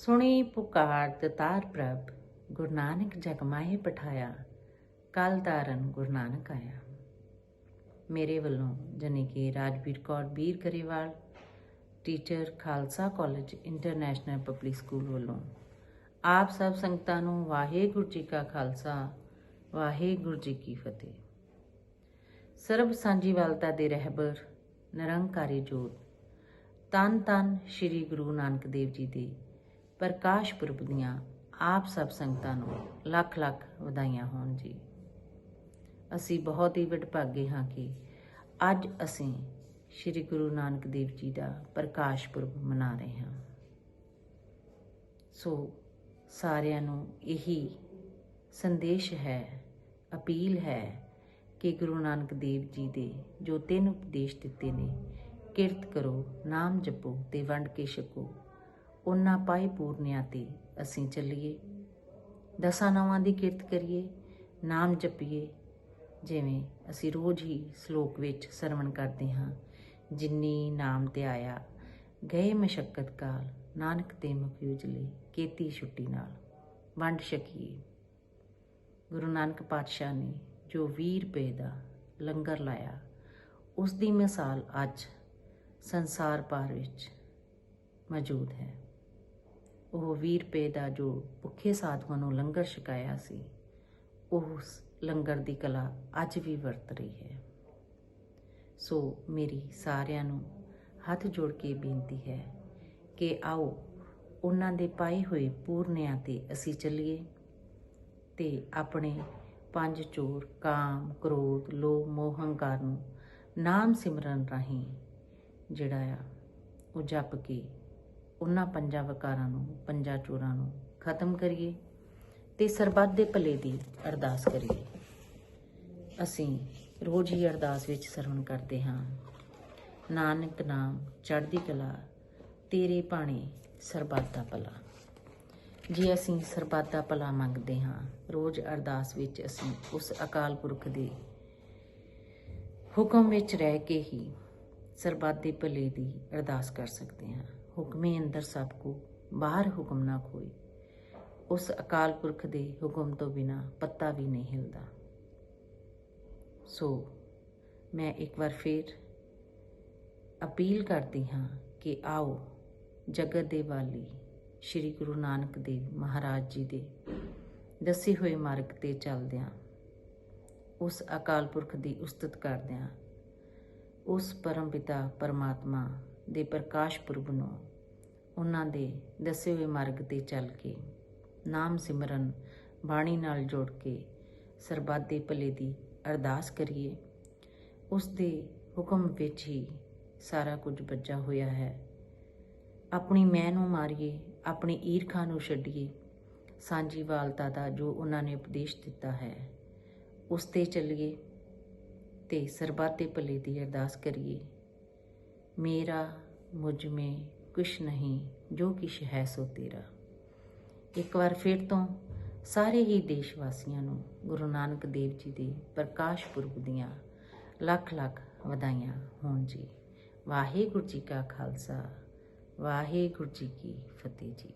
ਸੁਣੀ ਪੁਕਾਰ ਦਤਾਰ ਪ੍ਰਭ, ਗੁਰੂ ਨਾਨਕ ਜਗ ਪਠਾਇਆ, ਕਲ ਤਾਰਨ ਗੁਰੂ ਨਾਨਕ ਆਇਆ। ਮੇਰੇ ਵੱਲੋਂ ਜਾਣੀ ਕਿ Rajveer Kaur Veer Grewal, teacher Khalsa college international public school ਵੱਲੋਂ ਆਪ ਸਭ ਸੰਗਤਾਂ ਨੂੰ ਵਾਹਿਗੁਰੂ ਜੀ ਕਾ ਖਾਲਸਾ, ਵਾਹਿਗੁਰੂ ਜੀ ਕੀ ਫਤਿਹ। ਸਰਬ ਸਾਂਝੀਵਾਲਤਾ ਦੇ ਰਹਿਬਰ, ਨਿਰੰਕਾਰੀ ਜੋਤ ਤਨ ਤਨ ਸ੍ਰੀ ਗੁਰੂ ਨਾਨਕ ਦੇਵ ਜੀ ਦੇ ਪ੍ਰਕਾਸ਼ ਪੁਰਬ ਦੀਆਂ ਆਪ ਸਭ ਸੰਗਤਾਂ ਨੂੰ ਲੱਖ ਲੱਖ ਵਧਾਈਆਂ ਹੋਣ ਜੀ। ਅਸੀਂ ਬਹੁਤ ਹੀ ਵਡਭਾਗੇ ਹਾਂ ਕਿ ਅੱਜ ਅਸੀਂ ਸ੍ਰੀ ਗੁਰੂ ਨਾਨਕ ਦੇਵ ਜੀ ਦਾ ਪ੍ਰਕਾਸ਼ ਪੁਰਬ ਮਨਾ ਰਹੇ ਹਾਂ। ਸੋ ਸਾਰਿਆਂ ਨੂੰ ਇਹੀ ਸੰਦੇਸ਼ ਹੈ, ਅਪੀਲ ਹੈ ਕਿ ਗੁਰੂ ਨਾਨਕ ਦੇਵ ਜੀ ਦੇ ਜੋ ਤਿੰਨ ਉਪਦੇਸ਼ ਦਿੱਤੇ ਨੇ, ਕਿਰਤ ਕਰੋ, ਨਾਮ ਜਪੋ ਤੇ ਵੰਡ ਕੇ ਛਕੋ। ਉਹਨਾਂ ਪਾਈ ਪੂਰਨਿਆਂ ਤੇ ਅਸੀਂ ਚੱਲੀਏ। ਦਸਾਂ ਨਾਵਾਂ ਦੀ ਕਿਰਤ ਕਰੀਏ, ਨਾਮ ਜਪੀਏ, ਜਿਵੇਂ ਅਸੀਂ ਰੋਜ਼ ਹੀ ਸ਼ਲੋਕ ਵਿੱਚ ਸਰਵਣ ਕਰਦੇ ਹਾਂ, ਜਿਨੀ ਨਾਮ ਤੇ ਆਇਆ, ਗਏ ਮਸ਼ਕਤ ਕਾਲ, ਨਾਨਕ ਤੇ ਮੁਖ ਉਜਲੇ, ਕੀਤੀ ਛੁੱਟੀ ਨਾਲ, ਵੰਡ ਛਕੀਏ। ਗੁਰੂ ਨਾਨਕ ਪਾਤਸ਼ਾਹ ਨੇ ਜੋ 20 ਰੁਪਏ ਦਾ ਲੰਗਰ ਲਾਇਆ, ਉਸ ਦੀ ਮਿਸਾਲ ਅੱਜ ਸੰਸਾਰ ਭਰ ਵਿੱਚ ਮੌਜੂਦ ਹੈ। ਉਹ 20 ਰੁਪਏ ਦਾ ਜੋ ਭੁੱਖੇ ਸਾਧੂਆਂ ਨੂੰ ਲੰਗਰ ਛਕਾਇਆ ਸੀ ਉਸ ਲੰਗਰ ਦੀ ਕਲਾ ਅੱਜ ਵੀ ਵਰਤ ਰਹੀ ਹੈ। ਸੋ ਮੇਰੀ ਸਾਰਿਆਂ ਨੂੰ ਹੱਥ ਜੋੜ ਕੇ ਬੇਨਤੀ ਹੈ ਕਿ ਆਓ ਉਹਨਾਂ ਦੇ ਪਾਏ ਹੋਏ ਪੂਰਨਿਆਂ ਤੇ ਅਸੀਂ ਚੱਲੀਏ ਤੇ ਆਪਣੇ ਪੰਜ ਚੋਰ, ਕਾਮ, ਕ੍ਰੋਧ, ਲੋਭ, ਮੋਹ, ਹੰਕਾਰ ਨੂੰ ਨਾਮ ਸਿਮਰਨ ਰਾਹੀਂ ਜਿਹੜਾ ਆ ਉਹ ਜਪ ਕੇ ਉਹਨਾਂ ਪੰਜਾਂ ਵਕਾਰਾਂ ਨੂੰ, ਪੰਜਾਂ ਚੋਰਾਂ ਨੂੰ ਖਤਮ ਕਰੀਏ ਤੇ ਸਰਬੱਤ ਦੇ ਭਲੇ ਦੀ ਅਰਦਾਸ ਕਰੀਏ। ਅਸੀਂ ਰੋਜ਼ ਹੀ ਅਰਦਾਸ ਵਿੱਚ ਸਰਵਣ ਕਰਦੇ ਹਾਂ। ਨਾਨਕ ਨਾਮ ਚੜ੍ਹਦੀ ਕਲਾ, ਤੇਰੇ ਬਾਣੇ ਸਰਬੱਤ ਦਾ ਭਲਾ। ਜੇ ਅਸੀਂ ਸਰਬੱਤ ਦਾ ਭਲਾ ਮੰਗਦੇ ਹਾਂ, ਰੋਜ਼ ਅਰਦਾਸ ਵਿੱਚ ਅਸੀਂ ਉਸ ਅਕਾਲ ਪੁਰਖ ਦੇ ਹੁਕਮ ਵਿੱਚ ਰਹਿ ਕੇ ਹੀ ਸਰਬੱਤ ਦੇ ਭਲੇ ਦੀ ਅਰਦਾਸ ਕਰ ਸਕਦੇ ਹਾਂ। ਹੁਕਮੇ ਅੰਦਰ ਸਭ ਕੋ, ਬਾਹਰ ਹੁਕਮ ਨਾ ਕੋਈ। ਉਸ ਅਕਾਲ ਪੁਰਖ ਦੇ ਹੁਕਮ ਤੋਂ ਬਿਨਾ ਪੱਤਾ ਵੀ ਨਹੀਂ ਹਿਲਦਾ। ਸੋ, ਮੈਂ ਇੱਕ ਵਾਰ ਫੇਰ ਅਪੀਲ ਕਰਦੀ ਹਾਂ ਕਿ ਆਓ ਜਗਤ ਦੇ ਵਾਲੀ ਸ੍ਰੀ ਗੁਰੂ ਨਾਨਕ ਦੇਵ ਮਹਾਰਾਜ ਜੀ ਦੇ ਦੱਸੇ ਹੋਏ ਮਾਰਗ ਤੇ ਚੱਲਦਿਆਂ, ਉਸ ਅਕਾਲ ਪੁਰਖ ਦੀ ਉਸਤਤ ਕਰਦਿਆਂ, ਉਸ ਪਰਮ ਪਿਤਾ ਪਰਮਾਤਮਾ ਦੇ ਪ੍ਰਕਾਸ਼ ਪੁਰਬ ਨੂੰ ਉਹਨਾਂ ਦੇ ਦੱਸੇ ਹੋਏ ਮਾਰਗ ਤੇ ਚੱਲ ਕੇ ਨਾਮ ਸਿਮਰਨ, ਬਾਣੀ ਨਾਲ ਜੋੜ ਕੇ ਸਰਬੱਤ ਦੇ ਭਲੇ ਦੀ ਅਰਦਾਸ ਕਰੀਏ। ਉਸ ਦੇ ਹੁਕਮ ਵਿੱਚ ਹੀ ਸਾਰਾ ਕੁਝ ਬੱਜਾ ਹੋਇਆ ਹੈ। ਆਪਣੀ ਮੈਂ ਨੂੰ ਮਾਰੀਏ, ਆਪਣੀ ਈਰਖਾ ਨੂੰ ਛੱਡੀਏ, ਸਾਂਝੀ ਵਾਲਤਾ ਦਾ ਜੋ ਉਹਨਾਂ ਨੇ ਉਪਦੇਸ਼ ਦਿੱਤਾ ਹੈ, ਉਸ ਤੇ ਚੱਲੀਏ ਤੇ ਸਰਬੱਤ ਦੇ ਭਲੇ ਦੀ ਅਰਦਾਸ ਕਰੀਏ। ਮੇਰਾ ਮੁਝ ਮੇ ਕੁਛ ਨਹੀਂ, ਜੋ ਕਿਛ ਹੈ ਸੋ ਤੇਰਾ। ਇੱਕ ਵਾਰ ਫਿਰ ਤੋਂ ਸਾਰੇ ਹੀ ਦੇਸ਼ ਵਾਸੀਆਂ ਨੂੰ ਗੁਰੂ ਨਾਨਕ ਦੇਵ ਜੀ ਦੇ ਪ੍ਰਕਾਸ਼ ਪੁਰਬ ਦੀਆਂ ਲੱਖ ਲੱਖ ਵਧਾਈਆਂ ਹੋਣ ਜੀ। ਵਾਹਿਗੁਰੂ ਜੀ ਕਾ ਖਾਲਸਾ, ਵਾਹਿਗੁਰੂ ਜੀ ਕੀ ਫਤਿਹ ਜੀ।